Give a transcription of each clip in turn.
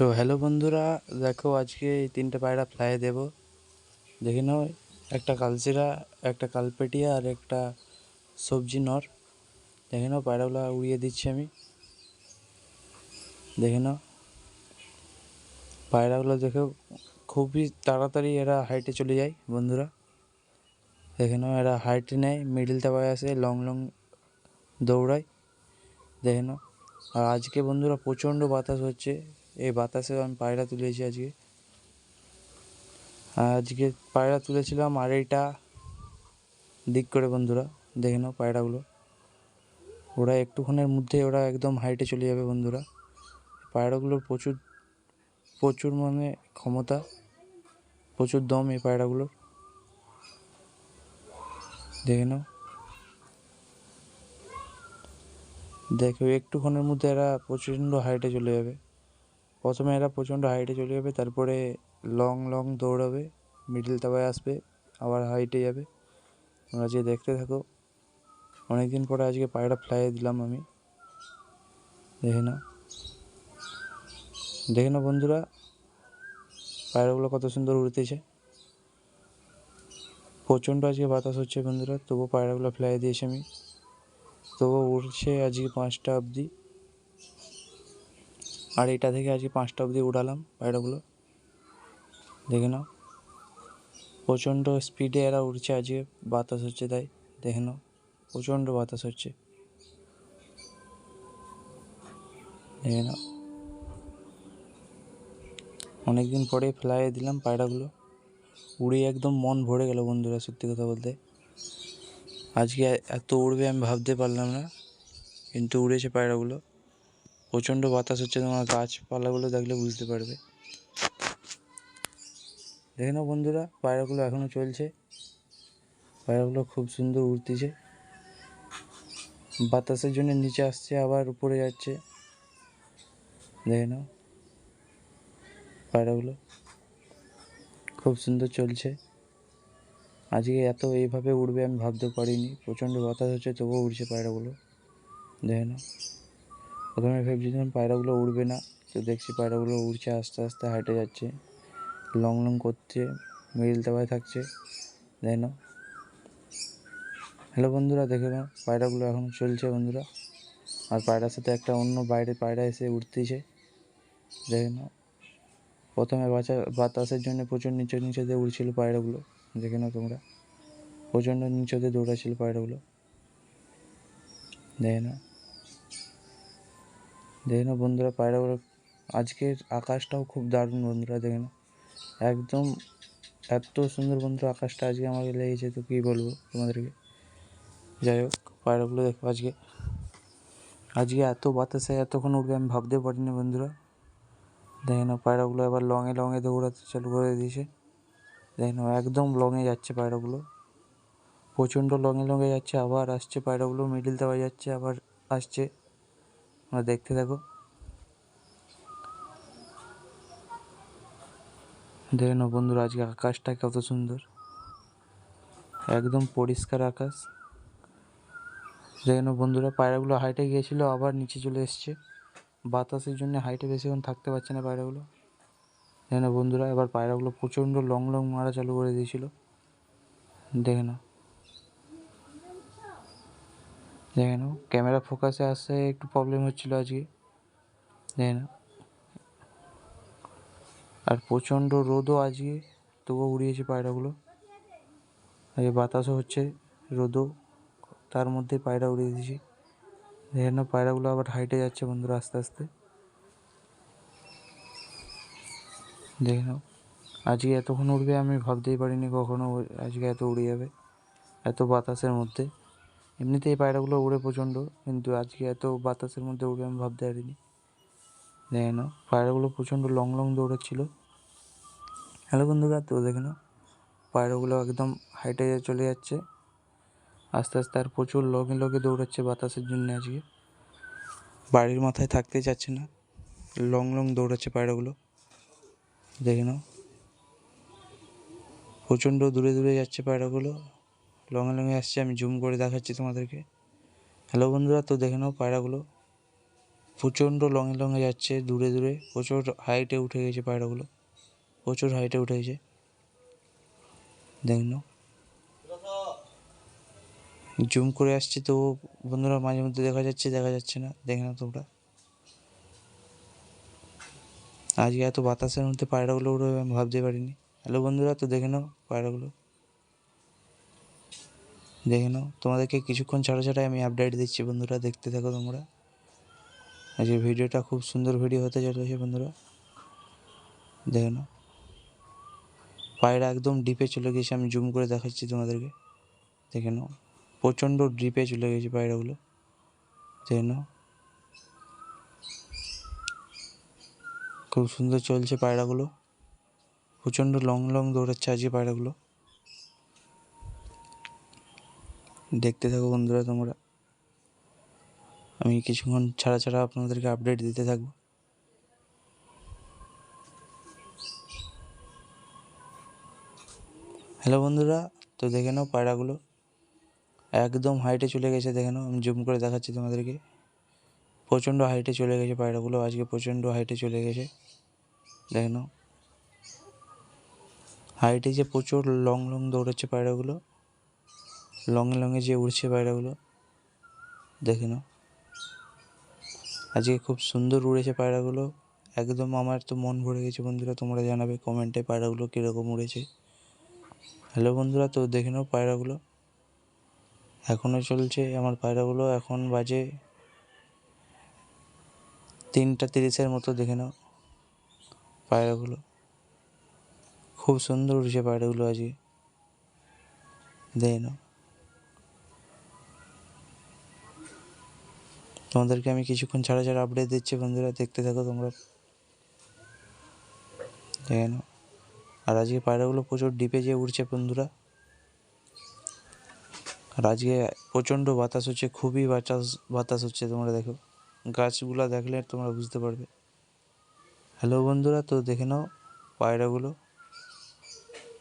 তো হ্যালো বন্ধুরা, দেখো আজকে এই তিনটে পায়রা ফ্লাই দেবো। দেখে নাও, একটা কালচিরা একটা কালপেটিয়া আর একটা সবজি নর। দেখে নাও, পায়রাগুলো উড়িয়ে দিচ্ছি আমি। দেখে নাও, পায়রাগুলো দেখেও খুবই তাড়াতাড়ি এরা হাইটে চলে যায় বন্ধুরা। দেখে নাও, এরা হাইটে নেয় মিডিল তাওয়ায় আসে লং লং দৌড়ায়। দেখে নাও, আর আজকে বন্ধুরা প্রচণ্ড বাতাস হচ্ছে। এই বাতাসে আমি পায়রা তুলেছি আজকে। আজকে পায়রা তুলেছিলাম আর এইটা দিক করে বন্ধুরা, দেখে নাও পায়রাগুলো। ওরা একটুক্ষণের মধ্যে ওরা একদম হাইটে চলে যাবে বন্ধুরা। পায়রাগুলোর প্রচুর প্রচুর মানে ক্ষমতা, প্রচুর দম এই পায়রাগুলোর। দেখে নাও। দেখো একটুক্ষণের মধ্যে এরা প্রচণ্ড হাইটে চলে যাবে। প্রথমে এরা প্রচণ্ড হাইটে চলে যাবে, তারপরে লং লং দৌড়াবে মিডিল তাওয়ায় আসবে, আবার হাইটে যাবে। তোমরা যে দেখতে থাকো অনেক দিন পরে আজকে পায়রা ফ্লাই দিলাম আমি। দেখে না দেখে না বন্ধুরা, পায়রাগুলো কত সুন্দর উড়তেছে। প্রচণ্ড আজকে বাতাস হচ্ছে বন্ধুরা তবু পায়রাগুলো ফ্লাই দিয়েছি আমি। তবু উড়ছে আজকে পাঁচটা অবধি। আর এটা থেকে আজকে পাঁচটা অবধি উড়ালাম পায়রাগুলো দেখে নাও। প্রচণ্ড স্পিডে এরা উড়ছে আজকে, বাতাস হচ্ছে তাই। দেখে নাও, প্রচণ্ড বাতাস হচ্ছে। দেখে নাও। অনেকদিন পরে ফ্লাইয়ে দিলাম পায়রাগুলো। উড়ে একদম মন ভরে গেল বন্ধুরা, সত্যি কথা বলতে। আজকে এত উড়বে আমি ভাবতে পারলাম না, কিন্তু উড়েছে পায়রাগুলো। প্রচণ্ড বাতাস হচ্ছে, তোমার গাছপালাগুলো দেখলে বুঝতে পারবে। দেখে নাও বন্ধুরা, পায়রাগুলো এখনও চলছে। পায়রাগুলো খুব সুন্দর উড়তেছে। বাতাসের জন্য নিচে আসছে, আবার উপরে যাচ্ছে। দেখে নাও পায়রাগুলো। খুব সুন্দর চলছে। আজকে এত এইভাবে উড়বে আমি ভাবতে পারিনি। প্রচণ্ড বাতাস হচ্ছে, তবুও উড়ছে পায়রাগুলো। দেখে নাও। প্রথমে ভেবেছিলাম পায়রাগুলো উড়বে না, তো দেখছি পায়রাগুলো উড়ছে আস্তে আস্তে হাঁটে যাচ্ছে, লং লং করছে, মিডিল তাওয়ায় থাকছে দেখে না? হ্যালো বন্ধুরা, দেখে নাও, পায়রাগুলো এখন চলছে বন্ধুরা। আর পায়রার সাথে একটা অন্য বাইরে পায়রা এসে উঠতেছে দেখে নাও। প্রথমে বাঁচা, বাতাসের জন্য প্রচুর নিচে নিচে দিয়ে উড়ছিল পায়রাগুলো, দেখে নাও তোমরা। প্রচণ্ড নিচেতে দৌড়াচ্ছিল পায়রাগুলো, দেখে নাও। দেখে নাও বন্ধুরা পায়রাগুলো আজকের আকাশটাও খুব দারুণ বন্ধুরা, দেখে নাও। একদম এত সুন্দর বন্ধুরা আকাশটা আজকে আমাকে লেগেছে, তো কী বলব তোমাদেরকে? যাই হোক, পায়রাগুলো দেখো আজকে। আজকে এত বাতাসে এতক্ষণ উঠবে, আমি ভাবতে পারিনি বন্ধুরা। দেখে নাও, পায়রাগুলো এবার লংয়ে লংয়ে দৌড়াতে চালু করে দিয়েছে। দেখে নাও, একদম লংয়ে যাচ্ছে পায়রাগুলো। প্রচণ্ড লংয়ে লংয়ে যাচ্ছে, আবার আসছে পায়রাগুলো মিডিল দেওয়া যাচ্ছে, আবার আসছে। তোমরা দেখতে থাকো। দেখে নাও বন্ধুরা, আজকে আকাশটা কত সুন্দর। একদম পরিষ্কার আকাশ। দেখে নাও বন্ধুরা, পায়রাগুলো হাইটে গিয়েছিল, আবার নিচে চলে এসছে। বাতাসের জন্য হাইটে বেশিক্ষণ থাকতে পারছে না পায়রাগুলো। দেখে নাও বন্ধুরা, এবার পায়রাগুলো প্রচণ্ড লং লং মারা চালু করে দিয়েছিল। দেখে নাও। দেখে নাও ক্যামেরা ফোকাসে আসতে একটু প্রবলেম হচ্ছিল আজকে। দেখে আর প্রচণ্ড রোদও আজকে, তবুও উড়িয়েছে পায়রাগুলো। আজকে বাতাসও হচ্ছে, রোদও, তার মধ্যে পায়রা উড়িয়ে দিয়েছি। দেখে নাও পায়রাগুলো আবার হাইটে যাচ্ছে বন্ধুরা আস্তে আস্তে। দেখে নাও আজকে এতক্ষণ উড়বে আমি ভাবতেই পারিনি কখনো, আজকে এত উড়ে যাবে, এত বাতাসের মধ্যে। এমনিতেই পায়রাগুলো উড়ে প্রচণ্ড, কিন্তু আজকে এত বাতাসের মধ্যে উড়বে আমি ভাবতে পারিনি। দেখে নাও, পায়রাগুলো প্রচণ্ড লং লং দৌড়াচ্ছিল। হ্যালো বন্ধুরা, তো দেখে নাও, পায়রাগুলো একদম হাইটে চলে যাচ্ছে। আস্তে আস্তে আর প্রচুর লগে লগে দৌড়াচ্ছে বাতাসের জন্য আজকে। বাড়ির মাথায় থাকতে চাচ্ছে না, লং লং দৌড়াচ্ছে পায়রাগুলো। দেখে নাও, প্রচণ্ড দূরে দূরে যাচ্ছে পায়রাগুলো। লঙে লঙে আসছে, আমি জুম করে দেখাচ্ছি তোমাদেরকে। হ্যালো বন্ধুরা, তো দেখে নাও পায়রাগুলো। প্রচণ্ড লঙে লঙে যাচ্ছে, দূরে দূরে। প্রচুর হাইটে উঠে গেছে পায়রাগুলো। প্রচুর হাইটে উঠে গেছে। দেখ নাও। জুম করে আসছে তো বন্ধুরা, মাঝে মধ্যে দেখা যাচ্ছে দেখা যাচ্ছে না। দেখে নাও তোমরা। আজকে এত বাতাসের মধ্যে পায়রাগুলো উঠবে আমি ভাবতে পারিনি। হ্যালো বন্ধুরা, তো দেখে নাও পায়রাগুলো। দেখে নাও, তোমাদেরকে কিছুক্ষণ ছাড়া ছাড়াই আমি আপডেট দিচ্ছি বন্ধুরা, দেখতে থাকো তোমরা। আজকে ভিডিওটা খুব সুন্দর ভিডিও হতে চলেছে বন্ধুরা। দেখে নাও। পায়রা একদম ডিপে চলে গেছে, আমি জুম করে দেখাচ্ছি তোমাদেরকে। দেখে নাও, প্রচণ্ড ডিপে চলে গেছে পায়রাগুলো। দেখে নাও। খুব সুন্দর চলছে পায়রাগুলো। প্রচণ্ড লং লং দৌড়াচ্ছে আজকে পায়রাগুলো। দেখতে থাকো বন্ধুরা তোমরা। আমি কিছুক্ষণ ছাড়া ছাড়া আপনাদেরকে আপডেট দিতে থাকব। হ্যালো বন্ধুরা, তো দেখে নাও পায়রাগুলো। একদম হাইটে চলে গেছে, দেখে নাও, আমি জুম করে দেখাচ্ছি তোমাদেরকে। প্রচণ্ড হাইটে চলে গেছে পায়রাগুলো, আজকে প্রচণ্ড হাইটে চলে গেছে। দেখে নাও। হাইটে যে প্রচুর লং লং দৌড়াচ্ছে পায়রাগুলো। লংয়ে লংয়ে যে উড়ছে পায়রাগুলো, দেখে নাও। আজকে খুব সুন্দর উড়েছে পায়রাগুলো। একদম আমার তো মন ভরে গেছে বন্ধুরা, তোমরা জানাবে কমেন্টে পায়রাগুলো কীরকম উড়েছে। হ্যালো বন্ধুরা, তো দেখে নাও পায়রাগুলো। এখনও চলছে আমার পায়রাগুলো, এখন বাজে তিনটা তিরিশের মতো, দেখে নাও পায়রাগুলো। খুব সুন্দর উঠেছে পায়রাগুলো আজকে। দেখে নাও। তোমাদেরকে আমি কিছুক্ষণ ছাড়া ছাড়া আপডেট দিচ্ছি বন্ধুরা, দেখতে থাকো তোমরা। দেখে নাও। আর আজকে পায়রাগুলো প্রচুর ডিপে যেয়ে উঠছে বন্ধুরা। আর আজকে প্রচণ্ড বাতাস হচ্ছে, খুবই বাতাস বাতাস হচ্ছে, তোমরা দেখো। গাছগুলো দেখলে তোমরা বুঝতে পারবে। হ্যালো বন্ধুরা, তো দেখে নাও পায়রাগুলো।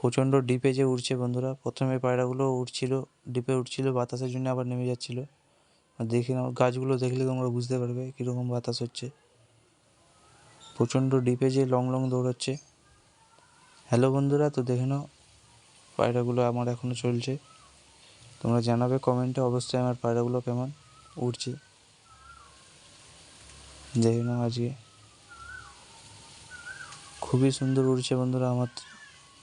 প্রচণ্ড ডিপে যে উঠছে বন্ধুরা। প্রথমে পায়রাগুলো উঠছিল ডিপে উঠছিল বাতাসের জন্য আবার নেমে যাচ্ছিল। দেখে নাও, গাছগুলো দেখলে তোমরা বুঝতে পারবে কীরকম বাতাস হচ্ছে। প্রচণ্ড ডিপে যে লং লং দৌড়াচ্ছে। হ্যালো বন্ধুরা, তো দেখে নাও, পায়রাগুলো আমার এখনও চলছে। তোমরা জানাবে কমেন্টে অবশ্যই আমার পায়রাগুলো কেমন উড়ছে। দেখে নাও আজকে। খুবই সুন্দর উড়ছে বন্ধুরা আমার,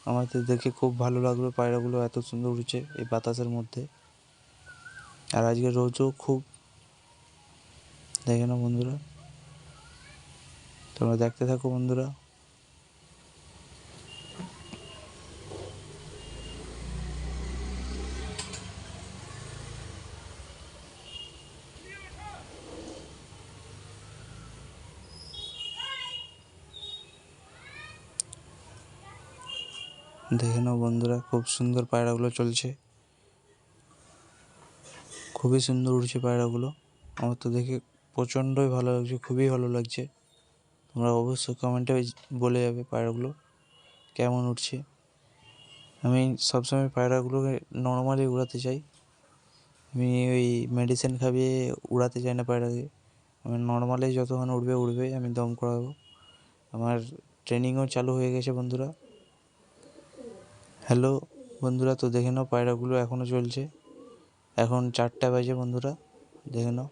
আমাদের দেখে খুব ভালো লাগল পায়রাগুলো এত সুন্দর উড়ছে এই বাতাসের মধ্যে। আর আজকে রোজও খুব দেখে নাও বন্ধুরা। তোমরা দেখতে থাকো বন্ধুরা। দেখে নাও বন্ধুরা, খুব সুন্দর পায়রাগুলো চলছে। খুবই সুন্দর উড়ছে পায়রাগুলো। আমার তো দেখে প্রচণ্ডই ভালো লাগছে, খুবই ভালো লাগছে। তোমরা অবশ্যই কমেন্টে বলে যাবে পায়রাগুলো কেমন উঠছে আমি সবসময় পায়রাগুলোকে নর্মালি উড়াতে চাই। আমি ওই মেডিসিন খাইয়ে উড়াতে চাই না পায়রাকে। আমি নর্মালি যতক্ষণ উঠবে উড়বে, আমি দম করাবো। আমার ট্রেনিংও চালু হয়ে গেছে বন্ধুরা। হ্যালো বন্ধুরা, তো দেখে নাও পায়রাগুলো এখনও চলছে। এখন চারটা বাজে বন্ধুরা, দেখে নাও।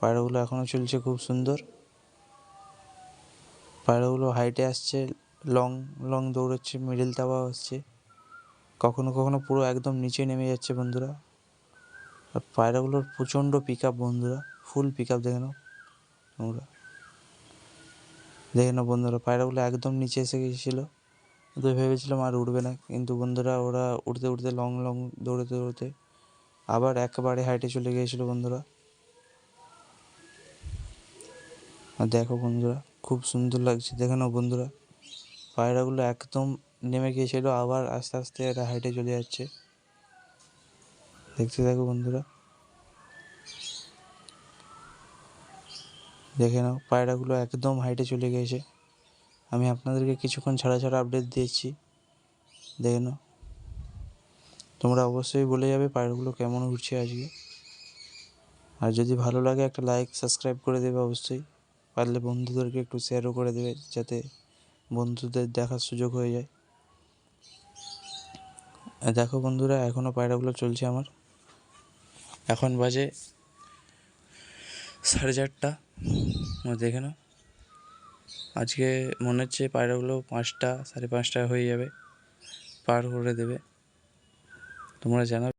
পায়রাগুলো এখনও চলছে খুব সুন্দর। পায়রাগুলো হাইটে আসছে লং লং দৌড়চ্ছে মিডিল তাওয়া আসছে। কখনো কখনো পুরো একদম নিচে নেমে যাচ্ছে বন্ধুরা। আর পায়রাগুলোর প্রচণ্ড পিক আপ বন্ধুরা ফুল পিক আপ দেখে নাও। দেখে নাও বন্ধুরা, পায়রাগুলো একদম নিচে এসে গিয়েছিল তো ভেবেছিলাম আর উঠবে না, কিন্তু বন্ধুরা ওরা উঠতে উঠতে লং লং দৌড়তে দৌড়তে আবার একেবারে হাইটে চলে গিয়েছিল বন্ধুরা। আর দেখো বন্ধুরা, খুব সুন্দর লাগছে। দেখে নাও বন্ধুরা, পায়রাগুলো একদম নেমে গিয়েছিল, আবার আস্তে আস্তে এটা হাইটে চলে যাচ্ছে। দেখতে থাকো বন্ধুরা। দেখে নাও, পায়রাগুলো একদম হাইটে চলে গিয়েছে। আমি আপনাদেরকে কিছুক্ষণ ছাড়া ছাড়া আপডেট দিয়েছি। দেখে নাও। তোমরা অবশ্যই বলে যাবে পায়রাগুলো কেমন উঠছে আজকে। আর যদি ভালো লাগে একটা লাইক সাবস্ক্রাইব করে দেবে অবশ্যই। পারলে বন্ধুদেরকে একটু শেয়ারও করে দেবে যাতে বন্ধুদের দেখার সুযোগ হয়ে যায়। দেখো বন্ধুরা এখনও পায়রাগুলো চলছে আমার। এখন বাজে সাড়ে চারটা। দেখে নাও আজকে মনে হচ্ছে পায়রাগুলো পাঁচটা, সাড়ে পাঁচটা হয়ে যাবে। পার করে দেবে। তোমরা জানাবে।